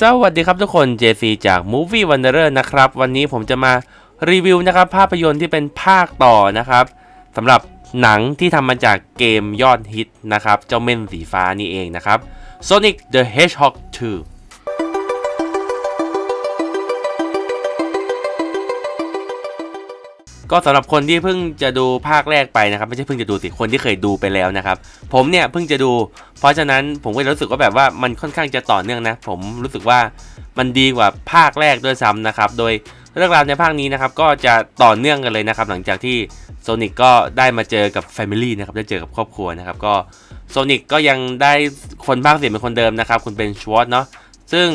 สวัสดีครับทุกคน JC จาก Movie Wanderer นะครับ วันนี้ผมจะมารีวิวนะครับ ภาพยนตร์ที่เป็นภาคต่อนะครับสำหรับหนังที่ทำมาจากเกมยอดฮิตนะครับ เจ้าเม่นสีฟ้านี่เองนะครับ Sonic the Hedgehog 2 ก็สำหรับคนที่เพิ่งจะดูภาคแรกไปนะครับไม่ใช่เพิ่งจะดูสิคนที่เคยดูไปแล้วนะครับ ผมเนี่ยเพิ่งจะดู เพราะฉะนั้นผมก็รู้สึกว่าแบบว่ามันค่อนข้างจะต่อเนื่องนะ ผมรู้สึกว่ามันดีกว่าภาคแรกด้วยซ้ำนะครับ โดยเรื่องราวในภาคนี้นะครับก็จะต่อเนื่องกันเลยนะครับ หลังจากที่โซนิกก็ได้มาเจอกับแฟมิลี่นะครับได้เจอกับครอบครัวนะครับก็โซนิกก็ยังได้คนภาคเสียงเป็นคนเดิมนะครับ คุณเป็นชวอตเนาะซึ่ง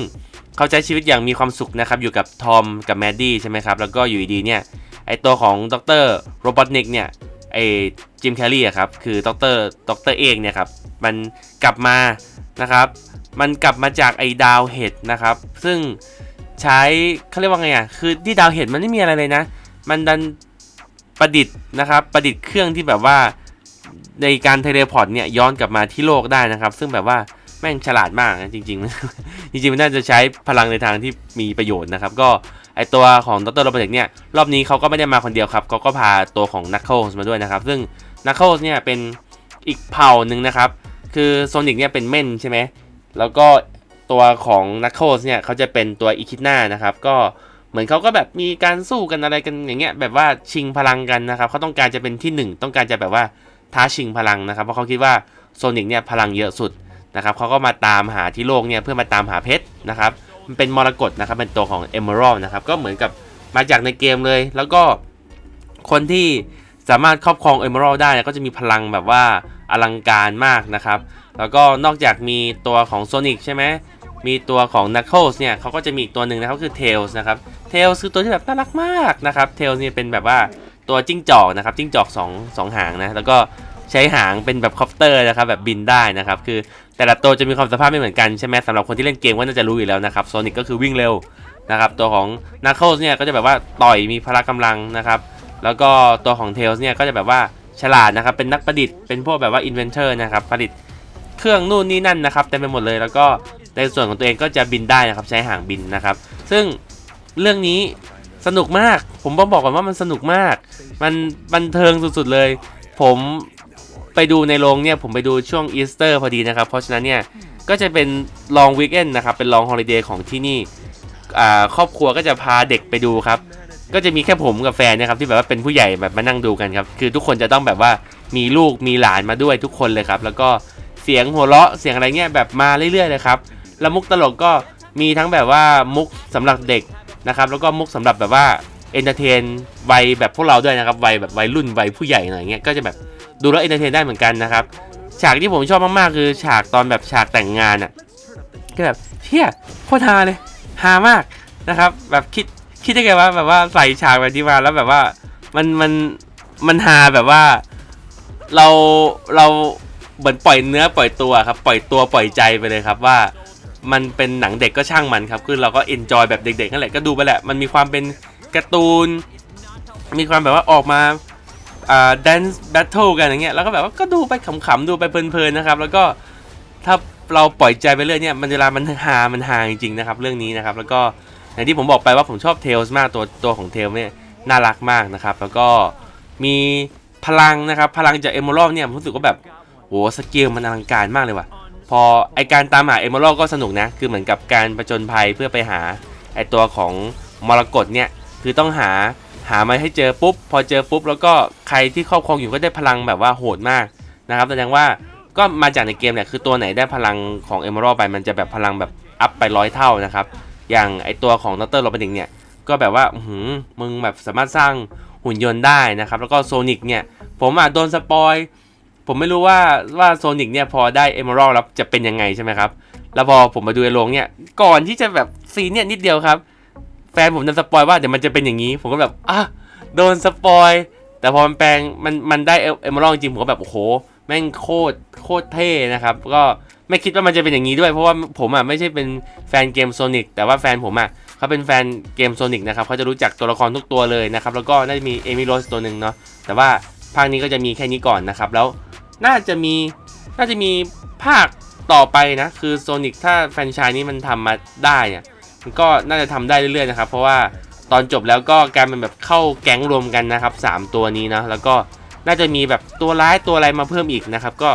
เขาใช้ชีวิตอย่างมีความสุขนะครับอยู่กับทอมกับแมดดี้ใช่ไหมครับแล้วก็อยู่ดีเนี่ย ไอตัวของดรโรบอทนิกเนี่ยไอจิมแคลรี่อะครับคือดรดรเอกเนี่ยครับมันกลับมานะครับ มันกลับมาจากไอดาวเห็ดนะครับ ซึ่งใช้เขาเรียกว่าไงอะคือที่ดาวเห็ดมันไม่มีอะไรเลยนะ มันดันประดิษฐ์นะครับ ประดิษฐ์เครื่องที่แบบว่าในการเทเลพอร์ตเนี่ยย้อนกลับมาที่โลกได้นะครับ ซึ่งแบบว่าแม่งฉลาดมากนะจริงๆจริงๆมันน่าจะใช้พลังในทางที่มีประโยชน์นะครับ ก็ ไอตัวของดรโรบอทเนี่ยรอบนี้เขาก็ไม่ได้มาคนเดียวครับเขาก็พาตัวของนักโคสมาด้วยนะครับ ซึ่งนักโคสเนี่ยเป็นอีกเผ่าหนึ่งนะครับ คือโซนิกเนี่ยเป็นเม่นใช่ไหมแล้วก็ตัวของนักโคสเนี่ยเขาจะเป็นตัวอีคิดหน้านะครับ ก็เหมือนเขาก็แบบมีการสู้กันอะไรกันอย่างเงี้ยแบบว่าชิงพลังกันนะครับเขาต้องการจะเป็นที่หนึ่งต้องการจะแบบว่าท้าชิงพลังนะครับ เพราะเขาคิดว่าโซนิกเนี่ยพลังเยอะสุดนะครับเขาก็มาตามหาที่โลกเนี่ยเพื่อมาตามหาเพชรนะครับ มันเป็นมรกตนะครับเป็นตัวของ Emerald นะครับก็เหมือนกับมาจากในเกมเลย แล้วก็คนที่สามารถครอบครอง Emerald ได้ก็จะมีพลังแบบว่าอลังการมากนะครับ แล้วก็นอกจากมีตัวของ Sonic ใช่ไหมมีตัวของ Knuckles เนี่ยเขาก็จะมีอีกตัวหนึ่งนะครับคือ Tails นะครับ Tails คือตัวที่แบบน่ารักมากนะครับ Tails เนี่ยเป็นแบบว่าตัวจิ้งจอกนะครับจิ้งจอก2 2หางนะแล้วก็ใช้หางเป็นแบบคอปเตอร์นะครับแบบบินได้นะครับ คือ แต่ละตัวจะมีความสภาพไม่เหมือนกันใช่ไหมสำหรับคนที่เล่นเกมก็น่าจะรู้อยู่แล้วนะครับ Sonic ก็คือวิ่งเร็วนะครับตัวของ Knuckles เนี่ยก็จะแบบว่าต่อยมีพละกำลังนะครับแล้วก็ตัวของ Tails เนี่ยก็จะแบบว่าฉลาดนะครับเป็นนักประดิษฐ์เป็นพวกแบบว่า inventor นะครับประดิษฐ์เครื่องนู่นนี่นั่นนะครับเต็มไปหมดเลย แล้วก็ในส่วนของตัวเองก็จะบินได้นะครับใช้หางบินนะครับ ซึ่งเรื่องนี้สนุกมาก ผมต้องบอกก่อนว่ามันสนุกมาก มันบันเทิงสุดๆเลย ผม ไปดูในโรงเนี่ยผมไปดูช่วงอีสเตอร์พอดีนะครับ เพราะฉะนั้นเนี่ยก็จะเป็นลองวีคเอนนะครับ เป็นลองฮอลิเดย์ของที่นี่อ่าครอบครัวก็จะพาเด็กไปดูครับ ก็จะมีแค่ผมกับแฟนนะครับที่แบบว่าเป็นผู้ใหญ่แบบมานั่งดูกันครับ คือทุกคนจะต้องแบบว่ามีลูกมีหลานมาด้วยทุกคนเลยครับ แล้วก็เสียงหัวเราะเสียงอะไรเงี้ยแบบมาเรื่อยๆเลยครับแล้วมุกตลกก็มีทั้งแบบว่ามุกสำหรับเด็กนะครับ แล้วก็มุกสำหรับแบบว่าเอนเตอร์เทนวัยแบบพวกเราด้วยนะครับวัยแบบวัยรุ่นวัยผู้ใหญ่หน่อยเงี้ยก็จะแบบ ดูแล้วเอนเตอร์เทนได้เหมือนกันนะครับ ฉากที่ผมชอบมากๆ คือฉากตอนแบบฉากแต่งงานอะก็แบบเฮียโคตรฮาเลยฮามากนะครับ แบบคิดคิดได้ไงว่าแบบว่าใส่ฉากแบบนี้มาแล้วแบบว่ามันมันมันฮาแบบว่าเราเราเหมือนปล่อยเนื้อปล่อยตัวครับ ปล่อยตัวปล่อยใจไปเลยครับว่ามันเป็นหนังเด็กก็ช่างมันครับคือเราก็เอนจอยแบบเด็กๆนั่นแหละก็ดูไปแหละมันมีความเป็นการ์ตูน มีความแบบว่าออกมา อ่า dance battle กันอย่างเงี้ยแล้วก็แบบว่าก็ดูไปขำๆดูไปเพลินๆนะครับ แล้วก็ถ้าเราปล่อยใจไปเรื่อยเนี่ยมันเวลามันฮามันฮาจริงๆนะครับ เรื่องนี้นะครับ แล้วก็อย่างที่ผมบอกไปว่าผมชอบเทลส์มากตัวตัวของเทลเนี่ยน่ารักมากนะครับ แล้วก็มีพลังนะครับ พลังจากเอม r ร l เนี่ยผมรู้สึกว่าแบบโหสเกลมันอลังการมากเลยว่ะพอไอการตามหาเอม r ร l ก็สนุกนะ คือเหมือนกับการประจนภัยเพื่อไปหาไอตัวของมรกตเนี่ยคือต้องหา หามาให้เจอปุ๊บ พอเจอปุ๊บ แล้วก็ใครที่ครอบครองอยู่ก็ได้พลังแบบว่าโหดมากนะครับแสดงว่าก็มาจากในเกมแหละคือตัวไหนได้พลังของเอม r ร l ไปมันจะแบบพลังแบบอัพไปร้อยเท่านะครับ อย่างไอตัวของดรโรบันดิงเนี่ยก็แบบว่าหืมมึงแบบสามารถสร้างหุ่นยนต์ได้นะครับ แล้วก็โซนิกเนี่ย ผมอะโดนสปอยผมไม่รู้ว่าว่าโซนิกเนี่ยพอได้เอม r ร l แล้วจะเป็นยังไงใช่ไหมครับ แล้วพอผมมาดูในโรงเนี่ยก่อนที่จะแบบซีเนี่ยนิดเดียวครับ นผมโดนสปอยว่าเดี๋ยวมันจะเป็นอย่างนี้ ผมก็แบบอะโดนสปอยแต่พอมันแปลงมันมันได้เอม r ร l จริงผมก็แบบโอ้โหแม่งโคตรโคตรเท่นะครับ ก็ไม่คิดว่ามันจะเป็นอย่างนี้ด้วย เพราะว่าผมอะไม่ใช่เป็นแฟนเกมโซนิกแต่ว่าแฟนผมอะเขาเป็นแฟนเกมโซนิกนะครับเขาจะรู้จักตัวละครทุกตัวเลยนะครับ แล้วก็น่าจะมีเอมิโรสตัวหนึ่งเนาะแต่ว่าภาคนี้ก็จะมีแค่นี้ก่อนนะครับ แล้วน่าจะมีน่าจะมีภาคต่อไปนะ คือโซนิกถ้าแฟนชส์นี้มันทำมาได้เนี่ย มันก็น่าจะทำได้เรื่อยๆนะครับ เพราะว่าตอนจบแล้วก็การเป็นแบบเข้าแก๊งรวมกันนะครับ 3 ตัวนี้นะแล้วก็น่าจะมีแบบตัวร้ายตัวอะไรมาเพิ่มอีกนะครับ ก็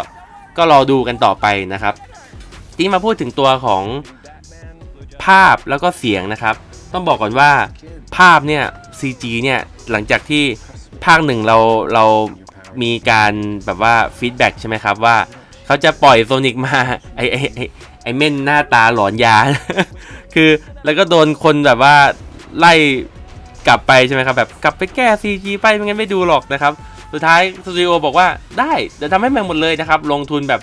ก็รอดูกันต่อไปนะครับทีนี้มาพูดถึงตัวของภาพแล้วก็เสียงนะครับ ต้องบอกก่อนว่าภาพเนี่ย CG เนี่ยหลังจากที่ภาคหนึ่งเราเรามีการแบบว่าฟีดแบ็กใช่ไหมครับว่าเขาจะปล่อยโซนิกมาไอไอไอไอเม่นหน้าตาหลอนยา คือแล้วก็โดนคนแบบว่าไล่กลับไปใช่ไหมครับแบบกลับไปแก้ CG ไปไม่งั้นไม่ดูหรอกนะครับ สุดท้ายสตูดิโอบอกว่าได้เดี๋ยวทำให้ใหม่หมดเลยนะครับ ลงทุนแบบ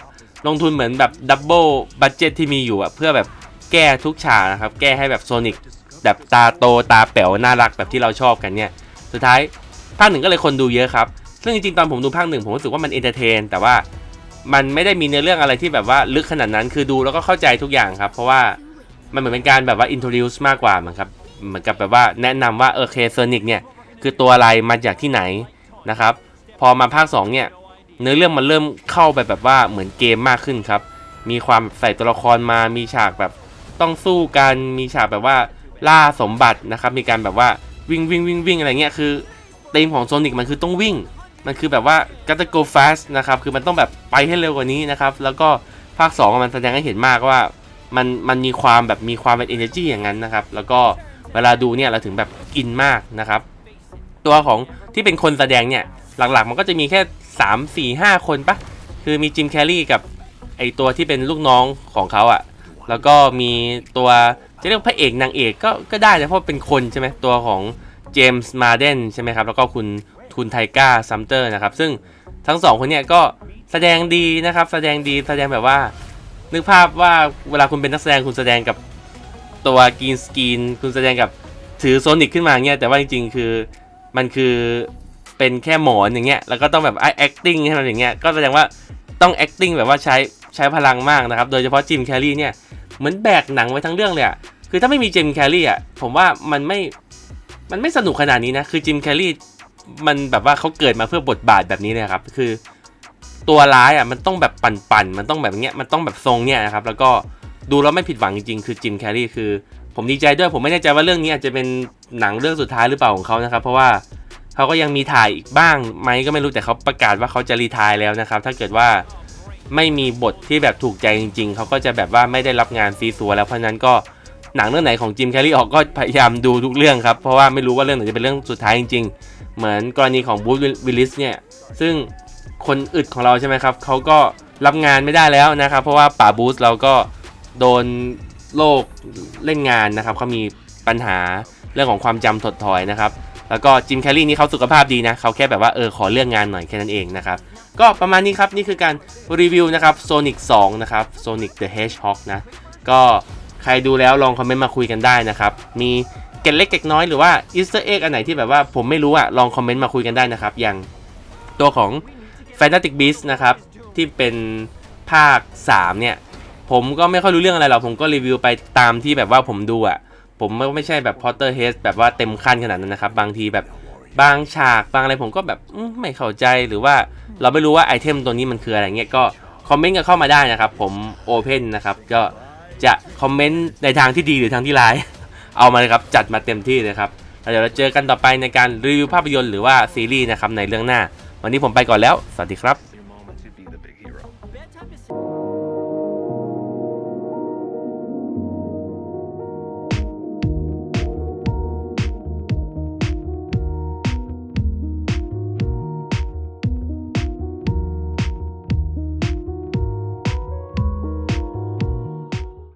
ลงทุนเหมือนแบบดับเบิลบัตเจตที่มีอยู่อะเพื่อแบบแก้ทุกฉากนะครับ แก้ให้แบบโซนิกแบบตาโตตาแป๋วน่ารักแบบที่เราชอบกันเนี่ย สุดท้ายภาคหนึ่งก็เลยคนดูเยอะครับ ซึ่งจริงๆ ตอนผมดูภาคหนึ่งผมรู้สึกว่ามันเอนเตอร์เทนแต่ว่ามันไม่ได้มีเนื้อเรื่องอะไรที่แบบว่าลึกขนาดนั้นคือดูแล้วก็เข้าใจทุกอย่างครับ เพราะว่า มันเหมือนเป็นการแบบว่า introduce มากกว่ามือนครับเหมือนกับแบบว่าแนะนำว่าเออเคโซนิกเนี่ยคือตัวอะไรมาจากที่ไหนนะครับ พอมาภาค 2 เนี่ย เนื้อเรื่องมันเริ่มเข้าไปแบบว่าเหมือนเกมมากขึ้นครับ มีความใส่ตัวละครมามีฉากแบบต้องสู้กันมีฉากแบบว่าล่าสมบัตินะครับ มีการแบบว่าวิ่งวิ่งวิ่งวิ่งอะไรเงี้ยคือธีมของโซนิกมันคือต้องวิ่ง มันคือแบบว่า gotta go fast นะครับคือมันต้องแบบไปให้เร็วกว่านี้นะครับ แล้วก็ภาค 2 มันแสดงให้เห็นมากว่า มันมันมีความแบบมีความเป็น energy อย่างนั้นนะครับ แล้วก็เวลาดูเนี่ยเราถึงแบบกินมากนะครับ ตัวของที่เป็นคนแสดงเนี่ยหลักๆ มันก็จะมีแค่ 3 4 5 คนปะคือมีจิมแคลรี่กับไอตัวที่เป็นลูกน้องของเขาอะแล้วก็มีตัวจะเรียกพระเอกนางเอกก็ก็ได้นะเพราะเป็นคนใช่ไหมตัวของเจมส์มาเดนใช่ไหมครับ แล้วก็คุณทุนไทก้าซัมเตอร์นะครับ ซึ่งทั้งสองคนเนี่ยก็แสดงดีนะครับ แสดงดีแสดงแบบว่า นึกภาพว่าเวลาคุณเป็นนักแสดงคุณแสดงกับตัวกรีนสกรีนคุณแสดงกับถือโซนิกขึ้นมาเนี่ยแต่ว่าจริงๆคือมันคือเป็นแค่หมอนอย่างเงี้ยแล้วก็ต้องแบบไอ acting ให้มันอย่างเงี้ยก็แสดงว่าต้อง acting แบบว่าใช้ใช้พลังมากนะครับ โดยเฉพาะจิมแคลรี่เนี่ยเหมือนแบกหนังไว้ทั้งเรื่องเลยอะคือถ้าไม่มีจิมแคลรี่อะผมว่ามันไม่มันไม่สนุกขนาดนี้นะคือจิมแคลรี่มันแบบว่าเขาเกิดมาเพื่อบทบาทแบบนี้เลยครับ คือ ตัวร้ายอะมันต้องแบบปั่นๆมันต้องแบบเนี้ยมันต้องแบบทรงเนี้ยนะครับแล้วก็ดูแล้วไม่ผิดหวังจริงๆคือจิมแคร์รีคือ ผมดีใจด้วยผมไม่แน่ใจว่าเรื่องนี้อาจจะเป็นหนังเรื่องสุดท้ายหรือเปล่าของเขานะครับ เพราะว่าเขาก็ยังมีถ่ายอีกบ้างไหมก็ไม่รู้แต่เขาประกาศว่าเขาจะรีทายแล้วนะครับ ถ้าเกิดว่าไม่มีบทที่แบบถูกใจจริง ๆเขาก็จะแบบว่าไม่ได้รับงานซีซัวแล้วเพราะฉะนั้นก็หนังเรื่องไหนของจิมแคร์รีออกก็พยายามดูทุกเรื่องครับเพราะว่าไม่รู้ว่าเรื่องไหนจะเป็นเรื่องสุดท้ายจริง ๆ เหมือนกรณีของบูธวิลลิสเนี่ยซึ่ง คนอึดของเราใช่ไหมครับเขาก็รับงานไม่ได้แล้วนะครับ เพราะว่าป่าบูสเราก็โดนโรคเล่นงานนะครับเขามีปัญหาเรื่องของความจำถดถอยนะครับ แล้วก็จิมแคลรี่นี่เขาสุขภาพดีนะเขาแค่แบบว่าเออขอเลื่อกงานหน่อยแค่นั้นเองนะครับ ก็ประมาณนี้ครับนี่คือการรีวิวนะครับ Sonic 2 นะครับ Sonic the Hedgehog นะ ก็ใครดูแล้วลองคอมเมนต์มาคุยกันได้นะครับ มีเก็ดเล็กเก็ดน้อยหรือว่าอีสเตอร์เอ็กอันไหนที่แบบว่าผมไม่รู้อะลองคอมเมนต์มาคุยกันได้นะครับ อย่างตัวของ Fantastic Beasts นะครับ ที่เป็นภาค 3 เนี่ย ผมก็ไม่ค่อยรู้เรื่องอะไรหรอก ผมก็รีวิวไปตามที่แบบว่าผมดูอะ่ะ ผมไม่ไม่ใช่แบบ Potter Head แบบว่าเต็มขั้นขนาดนั้นนะครับ บางทีแบบบางฉากบางอะไรผมก็แบบไม่เข้าใจหรือว่าเราไม่รู้ว่าไอเทมตัวนี้มันคืออะไรเงี้ยก็คอมเมนต์กันเข้ามาได้นะครับผมโอเพนนะครับก็จะคอมเมนต์ในทางที่ดีหรือทางที่ร้าย เอามาเลยครับจัดมาเต็มที่เลยครับแล้วเดี๋ยวเราเจอกันต่อไปในการรีวิวภาพยนตร์หรือว่าซีรีส์นะครับในเรื่องหน้า วันนี้ผมไปก่อนแล้ว สวัสดีครับ